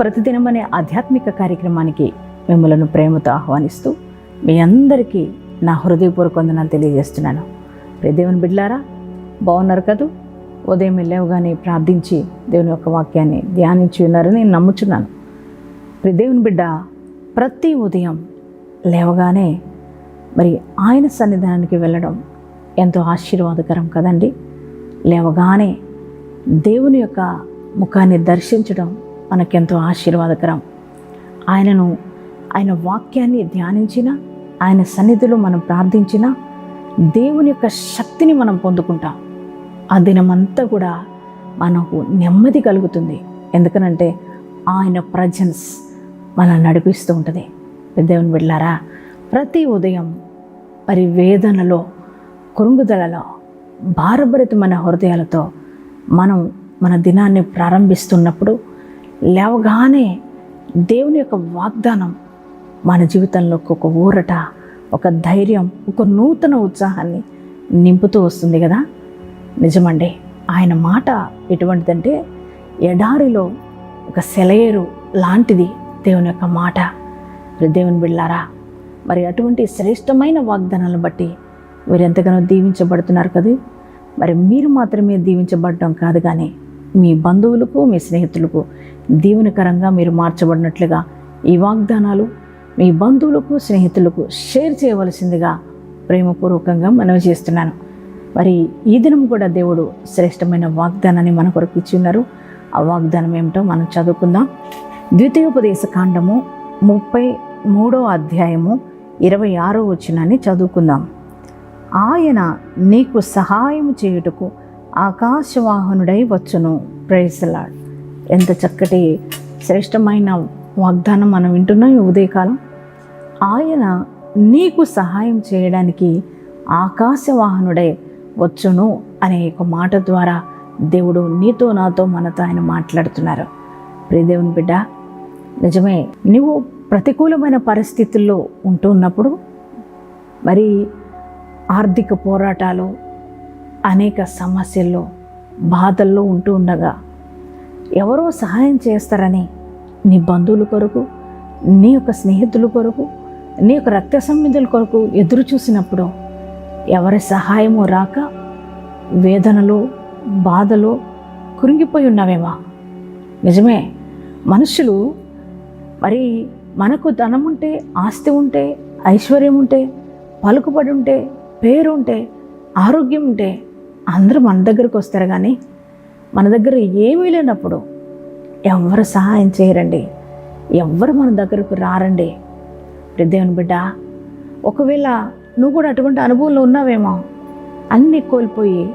ప్రతిదినం అనే ఆధ్యాత్మిక కార్యక్రమానికి మిమ్మలను ప్రేమతో ఆహ్వానిస్తూ మీ అందరికీ నా హృదయపూర్వక వందనాలు తెలియజేస్తున్నాను. దేవుని బిడ్లారా బాగున్నారు కదూ? ఉదయం లేవగానే ప్రార్థించి దేవుని యొక్క వాక్యాన్ని ధ్యానించి ఉన్నారని నేను నమ్ముచున్నాను. ప్రియ దేవుని బిడ్డ ప్రతి ఉదయం లేవగానే మరి ఆయన సన్నిధానానికి వెళ్ళడం ఎంతో ఆశీర్వాదకరం కదండి. లేవగానే దేవుని యొక్క ముఖాన్ని దర్శించడం మనకెంతో ఆశీర్వాదకరం. ఆయనను ఆయన వాక్యాన్ని ధ్యానించిన ఆయన సన్నిధిలో మనం ప్రార్థించిన దేవుని యొక్క శక్తిని మనం పొందుకుంటాం. ఆ దినమంతా కూడా మనకు నెమ్మది కలుగుతుంది. ఎందుకనంటే ఆయన ప్రజెన్స్ మన నడిపిస్తూ ఉంటుంది. దేవుని వెళ్ళారా ప్రతి ఉదయం మరి వేదనలో కురుంగుదలలో భారభరితమైన హృదయాలతో మనం మన దినాన్ని ప్రారంభిస్తున్నప్పుడు లేవగానే దేవుని యొక్క వాగ్దానం మన జీవితంలోకి ఒక ఊరట ఒక ధైర్యం ఒక నూతన ఉత్సాహాన్ని నింపుతూ వస్తుంది కదా? నిజమండి. ఆయన మాట ఎటువంటిదంటే ఎడారిలో ఒక సెలయేరు లాంటిది దేవుని యొక్క మాట. దేవుని బిళ్ళారా మరి అటువంటి శ్రేష్టమైన వాగ్దానాలను బట్టి మీరు ఎంతగానో దీవించబడుతున్నారు కదా? మరి మీరు మాత్రమే దీవించబడడం కాదు కానీ మీ బంధువులకు మీ స్నేహితులకు దీవెనకరంగా మీరు మార్చబడినట్లుగా ఈ వాగ్దానాలు మీ బంధువులకు స్నేహితులకు షేర్ చేయవలసిందిగా ప్రేమపూర్వకంగా మనవి చేస్తున్నాను. మరి ఈ దినం కూడా దేవుడు శ్రేష్టమైన వాగ్దానాన్ని మన కొరకు ఇచ్చి ఉన్నారు. ఆ వాగ్దానం ఏమిటో మనం చదువుకుందాం. ద్వితీయోపదేశ కాండము ముప్పై మూడో అధ్యాయము ఇరవై ఆరో వచ్చినాన్ని చదువుకుందాం. ఆయన నీకు సహాయం చేయుటకు ఆకాశవాహనుడై వచ్చును. ప్రైసలాడ్ ఎంత చక్కటి శ్రేష్టమైన వాగ్దానం మనం వింటున్నాం ఈ ఉదయకాలం. ఆయన నీకు సహాయం చేయడానికి ఆకాశవాహనుడై వచ్చును అనే ఒక మాట ద్వారా దేవుడు నీతో నాతో మనతో ఆయన మాట్లాడుతున్నారు. ప్రియదేవుని బిడ్డ నిజమే నువ్వు ప్రతికూలమైన పరిస్థితుల్లో ఉంటున్నప్పుడు మరి ఆర్థిక పోరాటాలు అనేక సమస్యల్లో బాధల్లో ఉంటూ ఉండగా ఎవరో సహాయం చేస్తారని నీ బంధువుల కొరకు నీ యొక్క స్నేహితుల కొరకు నీ యొక్క రక్త సంబంధుల కొరకు ఎదురు చూసినప్పుడు ఎవరి సహాయము రాక వేదనలో బాధలో కురింగిపోయి ఉన్నావేమో? నిజమే మనుషులు మరి మనకు ధనం ఉంటే ఆస్తి ఉంటే ఐశ్వర్యం ఉంటే పలుకుబడి ఉంటే పేరు ఉంటే ఆరోగ్యం ఉంటే అందరూ మన దగ్గరకు వస్తారు కానీ మన దగ్గర ఏమీ లేనప్పుడు ఎవరు సహాయం చేయరండి. ఎవ్వరు మన దగ్గరకు రారండి. దేవుని బిడ్డ ఒకవేళ నువ్వు కూడా అటువంటి అనుభవంలో ఉన్నావేమో అన్నీ కోల్పోయి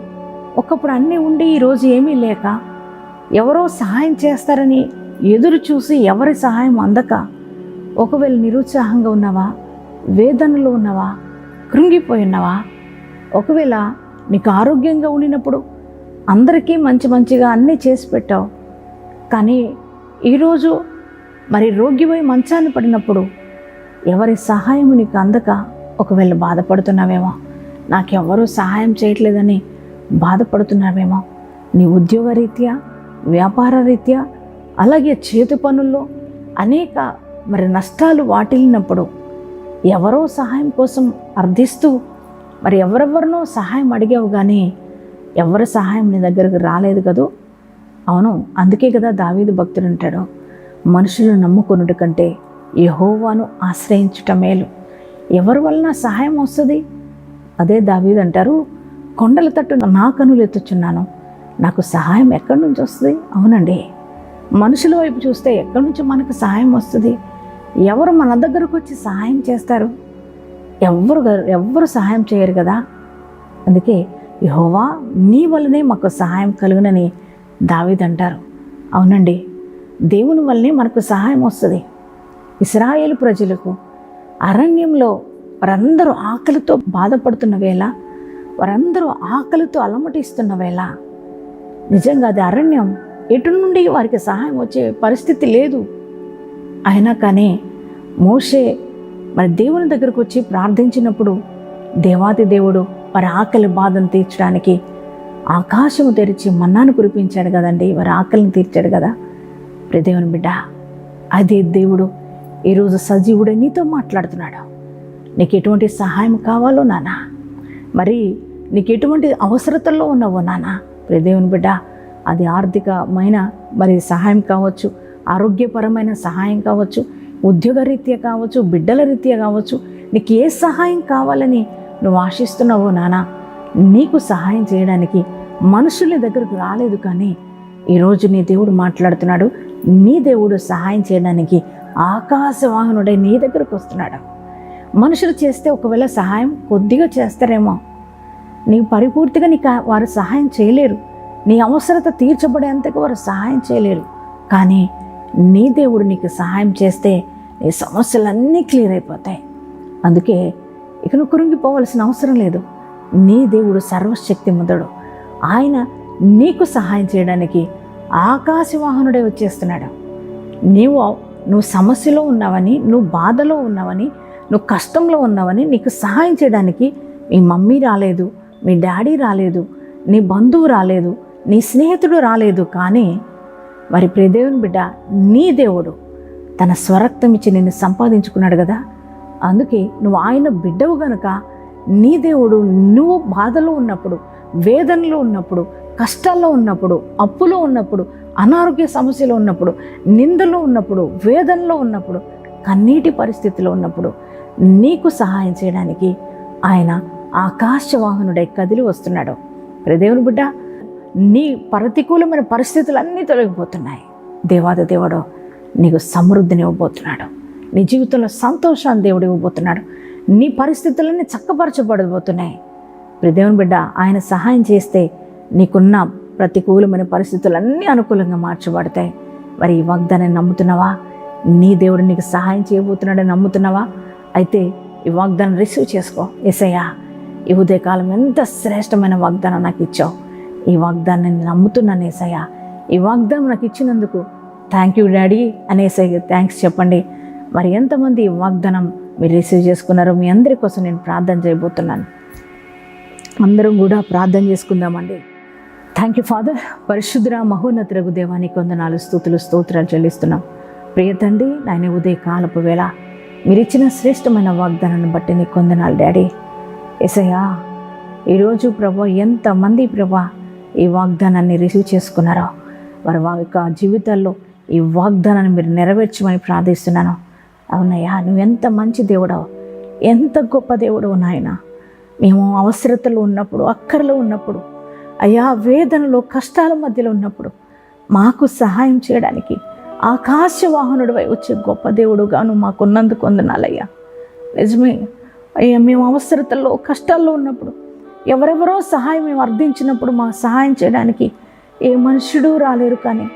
ఒకప్పుడు అన్నీ ఉండి ఈరోజు ఏమీ లేక ఎవరో సహాయం చేస్తారని ఎదురు చూసి ఎవరి సహాయం అందక ఒకవేళ నిరుత్సాహంగా ఉన్నావా వేదనలో ఉన్నావా కృంగిపోయి ఉన్నావా ఒకవేళ నీకు ఆరోగ్యంగా ఉండినప్పుడు అందరికీ మంచి మంచిగా అన్నీ చేసి పెట్టావు. కానీ ఈరోజు మరి రోగ్యమై మంచాన్ని పడినప్పుడు ఎవరి సహాయం నీకు అందక ఒకవేళ బాధపడుతున్నావేమో నాకెవరూ సహాయం చేయట్లేదని బాధపడుతున్నావేమో నీ ఉద్యోగ రీత్యా వ్యాపార రీత్యా అలాగే చేతి పనుల్లో అనేక మరి నష్టాలు వాటిల్లినప్పుడు ఎవరో సహాయం కోసం అర్థిస్తూ మరి ఎవరెవరినో సహాయం అడిగావు కానీ ఎవరి సహాయం నీ దగ్గరకు రాలేదు కదూ? అవును అందుకే కదా దావీదు భక్తుడు అంటాడు మనుషులు నమ్ముకొనుట కంటే యహోవాను ఆశ్రయించుట మేలు. ఎవరి వలన సహాయం వస్తుంది? అదే దావీదు అంటారు కొండల తట్టు నా కనులు ఎత్తుచున్నాను నాకు సహాయం ఎక్కడి నుంచి వస్తుంది? అవునండి. మనుషుల వైపు చూస్తే ఎక్కడి నుంచి మనకు సహాయం వస్తుంది? ఎవరు మన దగ్గరకు వచ్చి సహాయం చేస్తారు? ఎవ్వరు ఎవ్వరు సహాయం చేయరు కదా? అందుకే యహోవా నీ వల్లనే మాకు సహాయం కలుగునని దావిదంటారు అవునండి దేవుని వల్లనే మనకు సహాయం వస్తుంది. ఇస్రాయేల్ ప్రజలకు అరణ్యంలో వారందరూ ఆకలితో బాధపడుతున్న వేళ వారందరూ ఆకలితో అలమటిస్తున్న వేళ నిజంగా అది అరణ్యం ఎటు నుండి వారికి సహాయం వచ్చే పరిస్థితి లేదు. అయినా కానీ మోషే మరి దేవుని దగ్గరకు వచ్చి ప్రార్థించినప్పుడు దేవాది దేవుడు వారి ఆకలి బాధను తీర్చడానికి ఆకాశము తెరిచి మన్నాను కురిపించాడు కదండి. వారి ఆకలిని తీర్చాడు కదా. ప్రదేవుని బిడ్డ అదే దేవుడు ఈరోజు సజీవుడే నీతో మాట్లాడుతున్నాడు. నీకు ఎటువంటి సహాయం కావాలో నానా? మరి నీకు ఎటువంటి అవసరతల్లో ఉన్నావో నానా? ప్రదేవుని బిడ్డ అది ఆర్థికమైన మరి సహాయం కావచ్చు ఆరోగ్యపరమైన సహాయం కావచ్చు ఉద్యోగ రీత్యా కావచ్చు బిడ్డల రీత్యా కావచ్చు నీకు ఏ సహాయం కావాలని నువ్వు ఆశిస్తున్నావో నానా నీకు సహాయం చేయడానికి మనుషుల దగ్గరకు రాలేదు కానీ ఈరోజు నీ దేవుడు మాట్లాడుతున్నాడు. నీ దేవుడు సహాయం చేయడానికి ఆకాశవాహనుడై నీ దగ్గరకు వస్తున్నాడు. మనుషులు చేస్తే ఒకవేళ సహాయం కొద్దిగా చేస్తారేమో నీకు పరిపూర్తిగా నీకు వారు సహాయం చేయలేరు. నీ అవసరత తీర్చబడేంతకు వారు సహాయం చేయలేరు. కానీ నీ దేవుడు నీకు సహాయం చేస్తే నీ సమస్యలన్నీ క్లియర్ అయిపోతాయి. అందుకే ఇక నువ్వు కురింగిపోవలసిన అవసరం లేదు. నీ దేవుడు సర్వశక్తి ముద్దడు ఆయన నీకు సహాయం చేయడానికి ఆకాశవాహనుడే వచ్చేస్తున్నాడు. నీవు నువ్వు సమస్యలో ఉన్నావని నువ్వు బాధలో ఉన్నావని నువ్వు కష్టంలో ఉన్నావని నీకు సహాయం చేయడానికి మీ మమ్మీ రాలేదు మీ డాడీ రాలేదు నీ బంధువు రాలేదు నీ స్నేహితుడు రాలేదు. కానీ మరి ప్రియదేవుని బిడ్డ నీ దేవుడు తన స్వరక్తం ఇచ్చి నిన్ను సంపాదించుకున్నాడు కదా? అందుకే నువ్వు ఆయన బిడ్డవు గనుక నీ దేవుడు నువ్వు బాధలో ఉన్నప్పుడు వేదనలో ఉన్నప్పుడు కష్టాల్లో ఉన్నప్పుడు అప్పులో ఉన్నప్పుడు అనారోగ్య సమస్యలో ఉన్నప్పుడు నిందలో ఉన్నప్పుడు వేదనలో ఉన్నప్పుడు కన్నీటి పరిస్థితిలో ఉన్నప్పుడు నీకు సహాయం చేయడానికి ఆయన ఆకాశవాహనుడై కదిలి వస్తున్నాడు. ప్రదేవుని బిడ్డ నీ ప్రతికూలమైన పరిస్థితులన్నీ తొలగిపోతున్నాయి. దేవాద దేవుడు నీకు సమృద్ధిని ఇవ్వబోతున్నాడు. నీ జీవితంలో సంతోషాన్ని దేవుడు ఇవ్వబోతున్నాడు. నీ పరిస్థితులన్నీ చక్కపరచబడబోతున్నాయి. ప్రదేవుని బిడ్డ ఆయన సహాయం చేస్తే నీకున్న ప్రతికూలమైన పరిస్థితులన్నీ అనుకూలంగా మార్చబడతాయి. మరి ఈ వాగ్దానాన్ని నమ్ముతున్నావా? నీ దేవుడు నీకు సహాయం చేయబోతున్నాడని నమ్ముతున్నావా? అయితే ఈ వాగ్దానం రిసీవ్ చేసుకో. ఎసయ్యా ఈ ఉదయకాలం ఎంత శ్రేష్టమైన వాగ్దానం నాకు ఇచ్చావు. ఈ వాగ్దానాన్ని నమ్ముతున్నాను ఏసయ్యా. ఈ వాగ్దానం నాకు ఇచ్చినందుకు థ్యాంక్ యూ డాడీ అనేసి థ్యాంక్స్ చెప్పండి. మరి ఎంతమంది వాగ్దానం మీరు రిసీవ్ చేసుకున్నారో మీ అందరి కోసం నేను ప్రార్థన చేయబోతున్నాను. అందరం కూడా ప్రార్థన చేసుకుందామండి. Thank you father. పరిశుద్ర మహోన్నతులకు దేవానికి వందనాలు స్థుతులు స్తోత్రాలు చెల్లిస్తున్నాం. ప్రియ తండ్రి నాయన ఉదయ కాలపు వేళ మీరు ఇచ్చిన శ్రేష్టమైన వాగ్దానాన్ని బట్టి నీకు వందనాలు డాడీ. ఎసయ్యా ఈరోజు ప్రభా ఎంతమంది ప్రభా ఈ వాగ్దానాన్ని రిసీవ్ చేసుకున్నారో వారి యొక్క జీవితాల్లో ఈ వాగ్దానాన్ని మీరు నెరవేర్చమని ప్రార్థిస్తున్నాను. అవునయ్యా నువ్వు ఎంత మంచి దేవుడవు ఎంత గొప్ప దేవుడు నాయన. మేము అవసరతలో ఉన్నప్పుడు అక్కరలో ఉన్నప్పుడు అయ్యా వేదనలో కష్టాల మధ్యలో ఉన్నప్పుడు మాకు సహాయం చేయడానికి ఆకాశవాహనుడు వచ్చే గొప్ప దేవుడుగాను మాకున్నందుకు వందనాలయ్యా. నిజమే అయ్యా మేము అవసరతల్లో కష్టాల్లో ఉన్నప్పుడు ఎవరెవరో సహాయం మేము అర్థించినప్పుడు మా సహాయం చేయడానికి ఏ మనుషుడు రాలేరు కానీ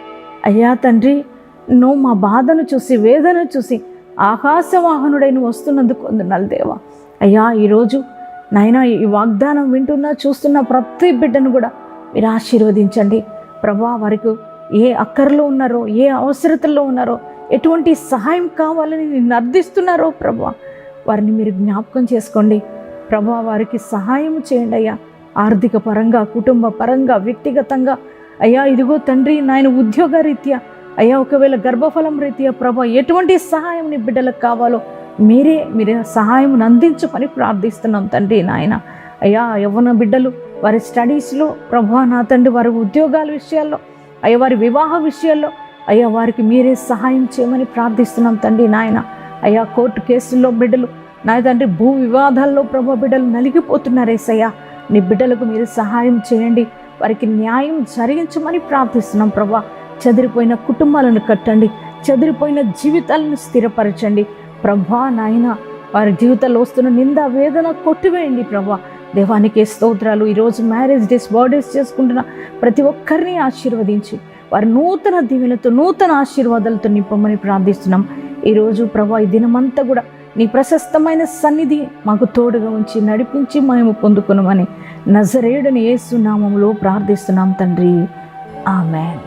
అయ్యా తండ్రి నువ్వు మా బాధను చూసి వేదన చూసి ఆకాశవాహనుడై నువ్వు వస్తున్నందుకు వందనాలు దేవా. అయ్యా ఈరోజు నాయనా ఈ వాగ్దానం వింటున్నా చూస్తున్న ప్రతి బిడ్డను కూడా మీరు ఆశీర్వదించండి. ప్రభా వరకు ఏ అక్కర్లో ఉన్నారో ఏ అవసరతల్లో ఉన్నారో ఎటువంటి సహాయం కావాలని నిన్ను అర్థిస్తున్నారో ప్రభా వారిని మీరు జ్ఞాపకం చేసుకోండి. ప్రభా వారికి సహాయం చేయండి అయ్యా. ఆర్థిక పరంగా కుటుంబ పరంగా వ్యక్తిగతంగా అయ్యా ఇదిగో తండ్రి నాయన ఉద్యోగ రీత్యా అయ్యా ఒకవేళ గర్భఫలం రీత్యా ప్రభా ఎటువంటి సహాయం నీ బిడ్డలకు కావాలో మీరే మీరే సహాయం అందించమని ప్రార్థిస్తున్నాం తండ్రి నాయన. అయ్యా యవ్వన బిడ్డలు వారి స్టడీస్లో ప్రభా నా తండ్రి వారి ఉద్యోగాల విషయాల్లో అయ్యా వారి వివాహ విషయాల్లో అయ్యా వారికి మీరే సహాయం చేయమని ప్రార్థిస్తున్నాం తండ్రి నాయన. అయ్యా కోర్టు కేసుల్లో బిడ్డలు నా తండ్రి భూ వివాదాల్లో ప్రభా బిడ్డలు నలిగిపోతున్నారేసయ్యా నీ బిడ్డలకు మీరు సహాయం చేయండి. వారికి న్యాయం జరిగించమని ప్రార్థిస్తున్నాం ప్రభా. చెదిరిపోయిన కుటుంబాలను కట్టండి. చెదిరిపోయిన జీవితాలను స్థిరపరచండి. ప్రభా నాయన వారి జీవితాల్లో వస్తున్న నింద వేదన కొట్టివేయండి ప్రభా. దేవానికి స్తోత్రాలు. ఈరోజు మ్యారేజ్ డేస్ బర్త్డేస్ చేసుకుంటున్న ప్రతి ఒక్కరిని ఆశీర్వదించి వారి నూతన దీవెనతో నూతన ఆశీర్వాదాలతో నింపమని ప్రార్థిస్తున్నాం. ఈరోజు ప్రభా ఈ దినమంతా కూడా నీ ప్రశస్తమైన సన్నిధి మాకు తోడుగా ఉంచి నడిపించి మేము పొందుకునమని నజరేయుడని ఏసునామంలో ప్రార్థిస్తున్నాం తండ్రి. ఆమెన్.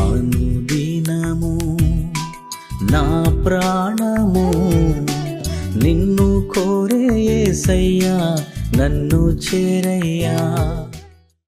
అనుదినము నా ప్రాణము నిన్ను కోరే యేసయ్యా నన్ను చేరయ్యా.